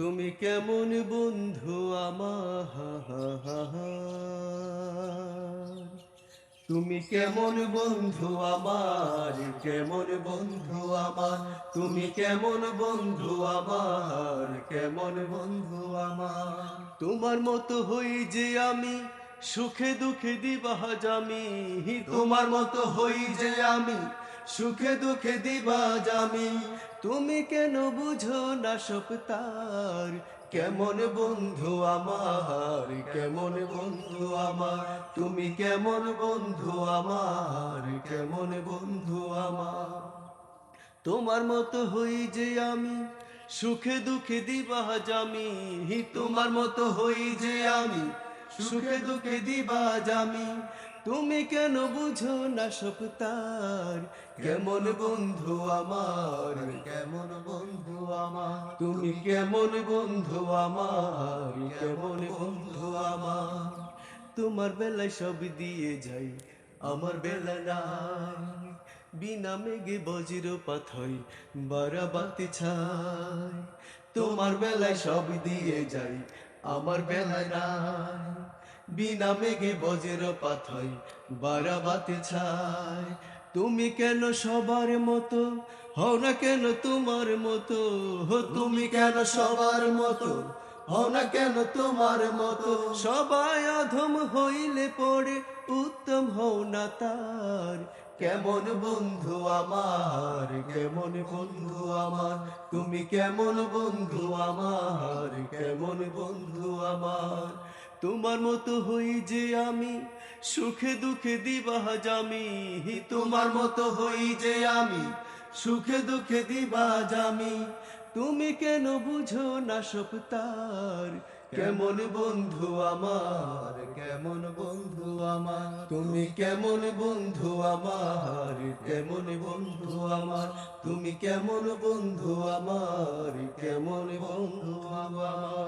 তুমি কেমন বন্ধু আমার? তুমি কেমন বন্ধু আমার? কেমন বন্ধু আমার? তুমি কেমন বন্ধু আমার? কেমন বন্ধু আমার? তোমার মতো হই যে আমি সুখে দুঃখে দিবাহ জামি। তোমার মতো হই যে আমি সুখে দুঃখে দিবা জামি। তুমি কেন বুঝো না সপ্তার কেমন বন্ধু আমার? কেমন বন্ধু আমার? তুমি কেমন বন্ধু আমার? কেমন বন্ধু আমার? তোমার মতো হই যে আমি, সুখে দুঃখে দিবা জামি। তোমার মতো হই যে আমি, সুখে দুঃখে দিবা জামি। তুমি কেন বুঝো না সপ্তার কেমন বন্ধু আমার? কেমন বন্ধু আমার? তুমি কেমন বন্ধু আমার? কেমন বন্ধু আমার? তোমার বেলায় সব দিয়ে যাই আমার বেলা নাই। বিনা মেঘে বজ্র পাথই বারাবাতি ছাই। তোমার বেলায় সব দিয়ে যাই আমার বেলায় নাই। বিনা মেঘে বজ্র পাথই বারাবাতি ছাই। তুমি কেন সবার মতো? হও না কেন তোমার মতো? তুমি কেন সবার মতো? হও না কেন তোমার মতো? সবাই অধম হইলে পড়ে, উত্তম হও না তার। কেমন বন্ধু আমার? কেমন বন্ধু আমার? তুমি কেমন বন্ধু আমার? তোমার মতো হই যে আমি, সুখে দুঃখে দিবাহ জামি। তোমার মতো হই যে আমি, সুখে দুঃখে দিবা জামি। তুমি কেন বুঝো না সপ্তার কেমন বন্ধু আমার, কেমন বন্ধু আমার। তুমি কেমন বন্ধু আমার, কেমন বন্ধু আমার। তুমি কেমন বন্ধু আমার, কেমন বন্ধু আমার।